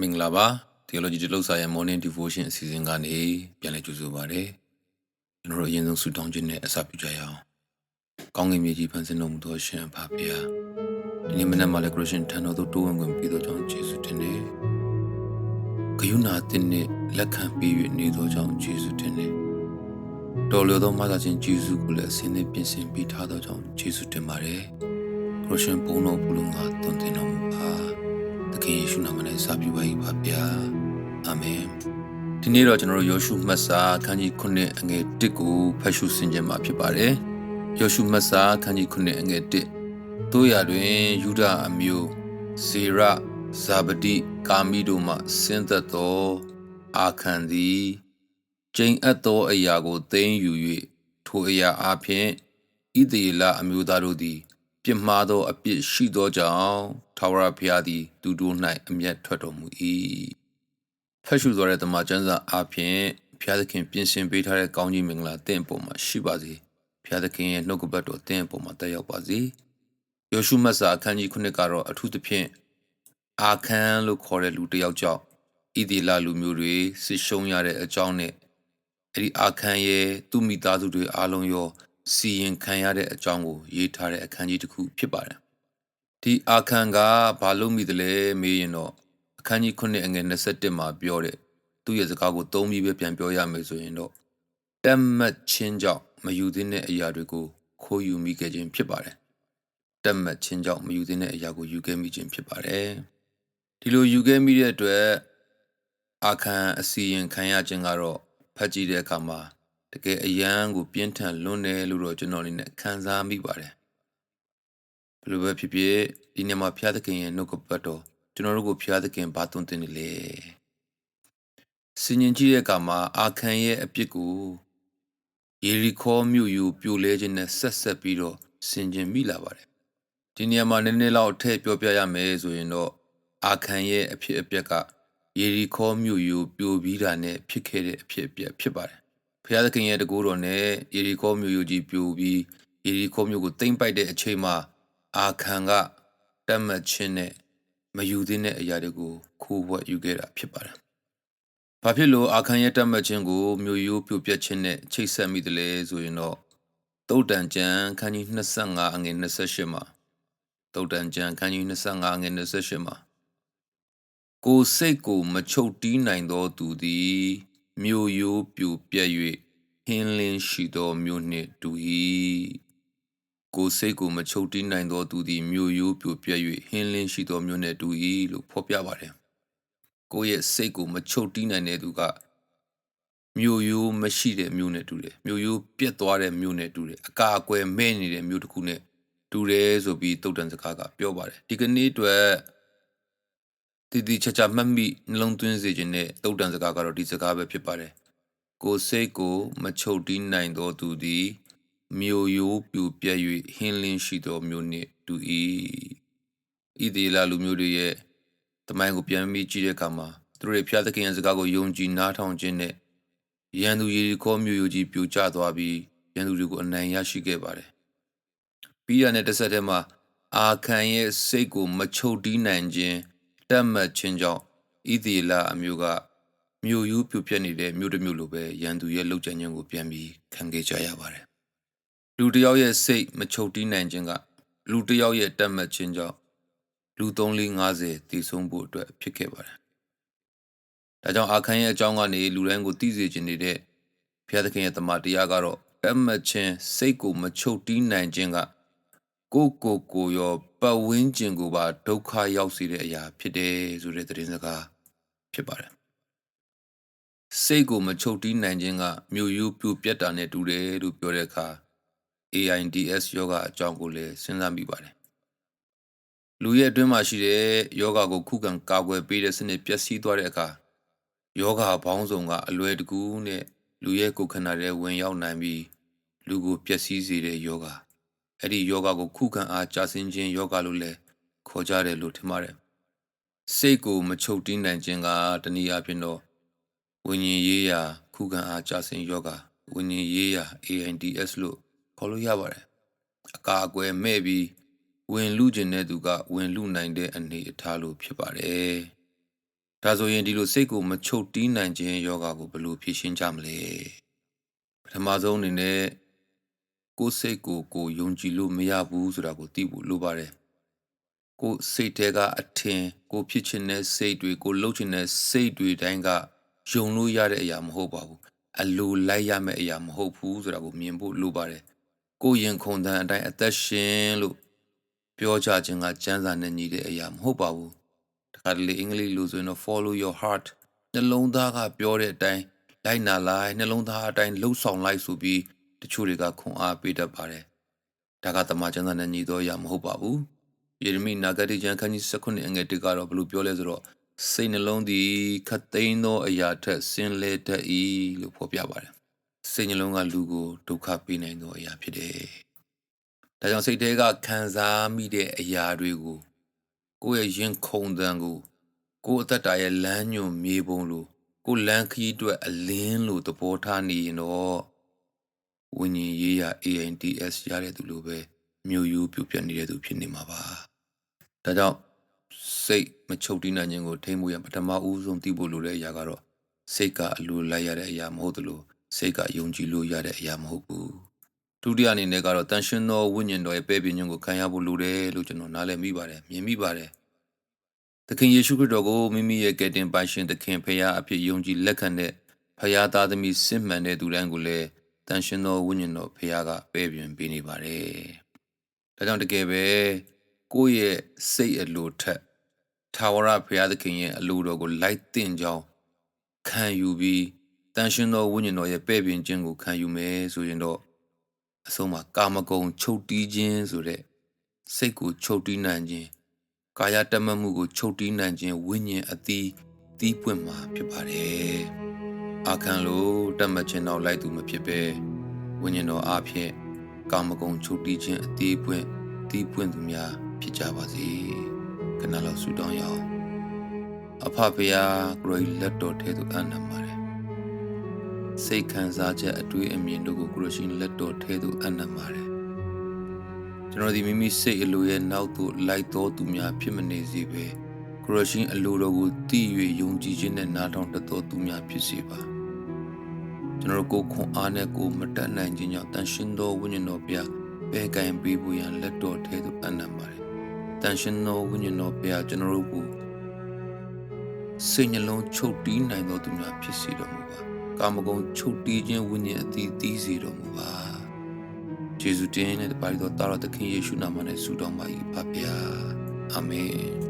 မင်္ဂလာပါ Theology တလို့စာရဲ့ Morning Devotion အစီအစဉ်ကနေပြန်လည်ကြိုဆိုပါရစေကျွန်တော်တို့အရင်ဆုံးဆုတောင်းခြင်းနဲ့အစပြုကြရအောင်ကောင်းကင်မြေကြီးဖန်ဆင်းတော်မူသောရှင်ဖဖျားဒီနေ့မနက်မှလည်း Christian ထံတော်သို့တိုးဝင်ခွင့်ပြုသောကြောင့်ယေရှုတင်နေဂယုဏတင်နဲ့လက်ခံပြီး၍နေသောကြောင့်ယေရှုတင်နေတော်လျော်သောမသာခြင်းယေရှုကိုလည်းအစဉ်နဲ့ပြင်ဆင်ပြီးထားသောကြောင့်ယေရှုတင်ပါတယ်ခရစ်ယာန်ဘုန်းတော်ဘုလုံးကသွန်သင်တော်မူပါ သခင်ယေရှုနာမနဲ့စပြုပါ၏ပါဗျာအာမင်ဒီနေ့တော့ကျွန်တော်တို့ယောရှုမှတ်စာအခန်းကြီး9အငယ်1ကိုဖတ်ရှုဆင်ခြင်မှာဖြစ်ပါတယ်ယောရှုမှတ်စာအခန်းကြီး9အငယ်1တို့ရတွင်ယူဒအမျိုးဇေရဇာဗတိကာမိတို့မှဆင်းသက်သောအာခံသည်ကျိန်အပ်သောအရာကိုသိမ်းယူ၍ထိုအရာအပြင်ဣသေလအမျိုးသားတို့သည် ပြစ်မှားသောအပြစ်ရှိသောကြောင့် ထာဝရဘုရားသည် သူတို့၌အမျက်ထွက်တော်မူ၏ဖတ်ရှုသောတဲ့တမန်ကျမ်းစာအပြင်ဘုရားသခင်ပြင်ဆင်ပေးထားတဲ့ကောင်းကြီးမင်္ဂလာတင့်အပေါ်မှာရှိပါစေဘုရားသခင်ရဲ့နှုတ်ကပတ်တော်တင့်အပေါ်မှာတက်ရောက်ပါစေယောရှုမတ်စာအခန်းကြီး9ကတော့အထူးသဖြင့်အာခန်လို့ခေါ်တဲ့လူတစ်ယောက်ကြောင့်ဣဒီလာလူမျိုးတွေဆစ်ရှုံးရတဲ့အကြောင်းနဲ့အဲ့ဒီအာခန်ရဲ့သူ့မိသားစုတွေအားလုံးရောစီရင်ခံရတဲ့အကြောင်းကိုရေးထားတဲ့အခန်းကြီးတစ်ခုဖြစ်ပါတယ်။ ဒီအာခန်ကဘာလို့မိတယ်လဲမေးရင်တော့အခန်းကြီး9အငယ်21မှာပြောတဲ့သူ့ရဲ့စကားကိုသုံးပြီးပဲပြန်ပြောရမယ်ဆိုရင်တော့တက်မတ်ချင်းကြောင့်မယူသင့်တဲ့အရာတွေကိုခိုးယူမိခဲ့ခြင်းဖြစ်ပါတယ်။တက်မတ်ချင်းကြောင့်မယူသင့်တဲ့အရာကိုယူခဲ့မိခြင်းဖြစ်ပါတယ်။ဒီလိုယူခဲ့မိတဲ့အတွက်အာခန်အစီရင်ခံရခြင်းကတော့ဖတ်ကြည့်တဲ့အခါမှာတကယ်အယံကိုပြင်းထန်လွန်းတယ်လို့တော့ကျွန်တော်အနေနဲ့ခံစားမိပါတယ် ဘယ်လိုပဲဖြစ်ဖြစ်ဒီနေ့မှာဖျားသခင်ရဲ့နှုတ်ကပတ်တော်ကျွန်တော်တို့ကိုဖျားသခင်ဘာသွန်သင်နေလဲစင်ញင်ကြည့်တဲ့အခါမှာအာခန်ရဲ့အပြစ်ကိုယေရီခေါမြို့ယူပြိုလဲခြင်းနဲ့ဆက်ဆက်ပြီးတော့ဆင်ခြင်မိလာပါတယ်ဒီနေရာမှာနည်းနည်းလောက်ထည့်ပြောပြရမယ်ဆိုရင်တော့အာခန်ရဲ့အဖြစ်အပျက်ကယေရီခေါမြို့ယူပြိုပြီးတာနဲ့ဖြစ်ခဲ့တဲ့အဖြစ်အပျက်ဖြစ်ပါတယ်ဖျားသခင်ရဲ့တကူတော်နဲ့ယေရီခေါမြို့ယူကြီးပြိုပြီးယေရီခေါမြို့ကိုတိမ့်ပိုက်တဲ့အချိန်မှာ အာခံကတတ်မှတ်ခြင်းနဲ့မယူသင့်တဲ့အရာတွေကိုခိုးဝှက်ယူခဲ့တာဖြစ်ပါတယ်။ဘာဖြစ်လို့အာခံရဲ့တတ်မှတ်ခြင်းကိုမြို့ရိုးပြိုပြက်ခြင်းနဲ့ချိတ်ဆက်မိတယ်လဲဆိုရင်တော့တုတ်တန်ကျန်ခန်းကြီး25အငယ်28မှာတုတ်တန်ကျန်ခန်းကြီး25အငယ်28မှာကိုစိတ်ကိုမချုပ်တီးနိုင်သောသူသည်မြို့ရိုးပြိုပြက်၍ဟင်းလင်းရှိသောမြို့နှင့်တူ၏ ကိုစိတ်ကိုမချုပ်တီးနိုင်သောသူသည်မြို့ရိုးပြိုပြက်၍ဟင်းလင်းရှိသောမြို့နှင့်တူ၏လို့ဖော်ပြပါတယ်ကိုရဲ့စိတ်ကိုမချုပ်တီးနိုင်တဲ့သူကမြို့ရိုးမရှိတဲ့မြို့နဲ့တူတယ်မြို့ရိုးပြက်သွားတဲ့မြို့နဲ့တူတယ်အကာအကွယ်မဲ့နေတဲ့မြို့တစ်ခုနဲ့တူတယ်ဆိုပြီးတုတ်တန်စကားကပြောပါတယ်ဒီကနေ့အတွက်တည်တည်ချာချာမှတ်မိနှလုံးသွင်းစေခြင်းနဲ့တုတ်တန်စကားကတော့ဒီစကားပဲဖြစ်ပါတယ်ကိုစိတ်ကိုမချုပ်တီးနိုင်သောသူသည် မြို့ရိုးပြူပြက်၍ဟင်းလင်းရှိသောမြို့နှင့်တူ၏ဤဒီလာလူမျိုးတွေရဲ့တမိုင်းကိုပြန်ပြီးကြည့်တဲ့အခါမှာသူတို့ရဲ့ဖျားသခင်ရဲ့စကားကိုယုံကြည်နားထောင်ခြင်းနဲ့ရန်သူယေရီခေါမြို့ရိုးကြီးပြိုကျသွားပြီးရန်သူတွေကိုအနိုင်ရရှိခဲ့ပါတယ်ပြီးရတဲ့တစ်ဆက်တည်းမှာအာခံရဲ့စိတ်ကိုမချုပ်တီးနိုင်ခြင်းတတ်မှတ်ခြင်းကြောင့်ဣသီလာအမျိုးကမြို့ယူပြပြနေတဲ့မြို့တစ်မြို့လိုပဲရန်သူရဲ့လှုပ်ကြံခြင်းကိုပြန်ပြီးခံခဲ့ကြရပါတယ် လူတစ်ယောက်ရဲ့စိတ်မချုပ်တီးနိုင်ခြင်းကလူတစ်ယောက်ရဲ့တတ်မှတ်ခြင်းကြောင့်လူ350တည်ဆုံးဖို့အတွက်ဖြစ်ခဲ့ပါတယ်ဒါကြောင့်အာခန်းရဲ့အကြောင်းကနေလူတိုင်းကိုသိစေခြင်းနေတဲ့ဘုရားသခင်ရဲ့တမန်တရားကတော့တတ်မှတ်ခြင်းစိတ်ကိုမချုပ်တီးနိုင်ခြင်းကကိုကိုကိုရောပတ်ဝန်းကျင်ကိုပါဒုက္ခရောက်စေတဲ့အရာဖြစ်တယ်ဆိုတဲ့သတင်းစကားဖြစ်ပါတယ်စိတ်ကိုမချုပ်တီးနိုင်ခြင်းကမြို့ရိုးပြိုပြက်တာနဲ့တူတယ်လို့ပြောတဲ့အခါ AIDS ယောဂအကြောင်းကိုလည်းစဉ်းစားမိပါတယ်လူရဲ့အတွင်းမှာရှိတဲ့ယောဂကိုခုခံကာကွယ်ပေးတဲ့စနစ်ပျက်စီးသွားတဲ့အခါယောဂဘောင်းဆောင်ကအလွယ်တကူနဲ့လူရဲ့ကိုယ်ခန္ဓာထဲဝင်ရောက်နိုင်ပြီးလူကိုပျက်စီးစေတဲ့ယောဂအဲ့ဒီယောဂကိုခုခံအားကြာဆင်းခြင်းယောဂလို့လည်းခေါ်ကြတယ်လို့ထင်ပါတယ်စိတ်ကိုမချုပ်တင်းနိုင်ခြင်းကတနည်းအားဖြင့်တော့ဝิญဉ်ရေးရာခုခံအားကြာဆင်းယောဂဝิญဉ်ရေးရာ AIDS လို့ ခေါ်လို့ရပါတယ်အကာအကွယ်မဲ့ပြီးဝင်လူကျင်တဲ့သူကဝင်လူနိုင်တဲ့အနေအထားလို့ဖြစ်ပါတယ်ဒါဆိုရင်ဒီလိုစိတ်ကိုမချုပ်တီးနိုင်ခြင်းယောဂါကိုဘယ်လိုဖြေရှင်းကြမလဲပထမဆုံးအနေနဲ့ကိုယ်စိတ်ကိုကိုယ်ယုံကြည်လို့မရဘူးဆိုတာကိုသိဖို့လိုပါတယ်ကိုယ်စိတ်ထဲကအထင်ကိုယ်ဖြစ်ချင်တဲ့စိတ်တွေကိုယ်လှုပ်ချင်တဲ့စိတ်တွေတိုင်းကယုံလို့ရတဲ့အရာမဟုတ်ပါဘူးအလိုလိုက်ရမယ့်အရာမဟုတ်ဘူးဆိုတာကိုမြင်ဖို့လိုပါတယ် ကိုယ်ရင်ခုန်တန်အတိုင်းအသက်ရှင်လို့ပြောကြခြင်းကစံစာနဲ့ညီတဲ့အရာမဟုတ်ပါဘူးတခါတလေအင်္ဂလိပ်လိုဆိုရင်တော့ follow your heart နှလုံးသားကပြောတဲ့အတိုင်းလိုက်နာလိုက်နှလုံးသားအတိုင်းလှုပ်ဆောင်လိုက်ဆိုပြီးတချို့တွေကခွန်အားပေးတတ်ပါတယ်ဒါကတမန်ကျမ်းစာနဲ့ညီတော်ရမဟုတ်ပါဘူးယေရမိနာဂတိကျမ်းခန်းကြီး19အငယ်1ကတော့ဘယ်လိုပြောလဲဆိုတော့စိတ်နှလုံးသည်ခတ်သိမ်းသောအရာထက်ဆင်းလဲတတ်၏လို့ဖော်ပြပါတယ် စိတ်နှလုံးကလူကိုဒုက္ခပေးနိုင်သောအရာဖြစ်တယ်ဒါကြောင့်စိတ်ထဲကခံစားမိတဲ့အရာတွေကိုကိုယ့်ရဲ့ရင်ခုန်တန်ကိုကိုယ့်အသက်တာရဲ့လမ်းညွန်မြေပုံလိုကိုယ်လမ်းခရီးအတွက်အလင်းလိုသဘောထားနေရင်တော့ဝိညာဉ်ရေးရ ANTS ရတဲ့သူလိုပဲမြို့ယူပြုတ်ပြတ်နေတဲ့သူဖြစ်နေမှာပါဒါကြောင့်စိတ်မချုပ်တီးနိုင်ခြင်းကိုထိမ့်ဖို့ရပထမဦးဆုံးသိဖို့လိုတဲ့အရာကတော့စိတ်ကအလိုလိုက်ရတဲ့အရာမဟုတ်သလို စိတ်ကယုံကြည်လို့ရတဲ့အရာမဟုတ်ဘူးဒုတိယအနေနဲ့ကတော့တန်ရှင်သောဝိညာဉ်တော်ရဲ့ပဲ့ပြင်းခြင်းကိုခံရဖို့လိုတယ်လို့ကျွန်တော်နားလည်မိပါတယ်မြင်မိပါတယ်သခင်ယေရှုခရစ်တော်ကိုမိမိရဲ့ကယ်တင်ပိုင်ရှင်သခင်ဖရာအဖြစ်ယုံကြည်လက်ခံတဲ့ဖရာသားသမီးစစ်မှန်တဲ့သူတိုင်းကိုလည်းတန်ရှင်သောဝိညာဉ်တော်ဖရာကပဲ့ပြင်ပေးနေပါတယ်။ဒါကြောင့်တကယ်ပဲကိုယ့်ရဲ့စိတ်အလိုထက်ထာဝရဖရာသခင်ရဲ့အလိုတော်ကိုလိုက်တင်ကြောင်းခံယူပြီး တန်ရှင်သောဝိညာဉ်တော်ရဲ့ပဲ့ပြင်ခြင်းကိုခံယူမယ်ဆိုရင်တော့အဆုံးမှာကာမဂုဏ်ချုပ်တီးခြင်းဆိုတဲ့စိတ်ကိုချုပ်တီးနိုင်ခြင်းကာယတတ်မှတ်မှုကိုချုပ်တီးနိုင်ခြင်းဝိညာဉ်အသီးတီးပွင့်မှာဖြစ်ပါတယ်။အာခံလို့တတ်မှတ်ခြင်းတော့လိုက်သူမဖြစ်ပဲဝိညာဉ်တော်အားဖြင့်ကာမဂုဏ်ချုပ်တီးခြင်းအသီးပွင့်တီးပွင့်သူများဖြစ်ကြပါစေ။ခဏလောက်ဆုတောင်းရအောင်။အဖဖရာဂရိလက်တော်ထဲသို့အနံပါတယ်။ စိတ်ခံစားချက်အတွေ့အမြင်တို့ကိုကိုရရှင်လက်တော်ထဲသို့အနံပါတယ်။ကျွန်တော်ဒီမိမိစိတ်အလိုရဲ့နောက်သို့လိုက်တော်သူများဖြစ်မနေစေပဲခရရှင်အလိုတော်ကိုသိ၍ယုံကြည်ခြင်းနဲ့နားထောင်တတ်တော်သူများဖြစ်စေပါကျွန်တော်ကိုယ်ခွန်အားနဲ့ကိုယ်မတတ်နိုင်ခြင်းကြောင့်တန်ရှင်သောဝိညာဉ်တော်ဘုရားဘယ်ကံပေးဖို့ရန်လက်တော်ထဲသို့အနံပါတယ်တန်ရှင်သောဝိညာဉ်တော်ဘုရားကျွန်တော်တို့ကိုစိတ်နှလုံးချုပ်တီးနိုင်တော်သူများဖြစ်စေတော်မူပါ ကာမဂုဏ်ချုပ်တီးခြင်းဝိညာဉ်အသီးသီးစေတော်မူပါယေရှုတင်တဲ့ပါရီတော်တာတော်သခင်ယေရှုနာမနဲ့ဆုတောင်းပါ၏ဖပါအာမင်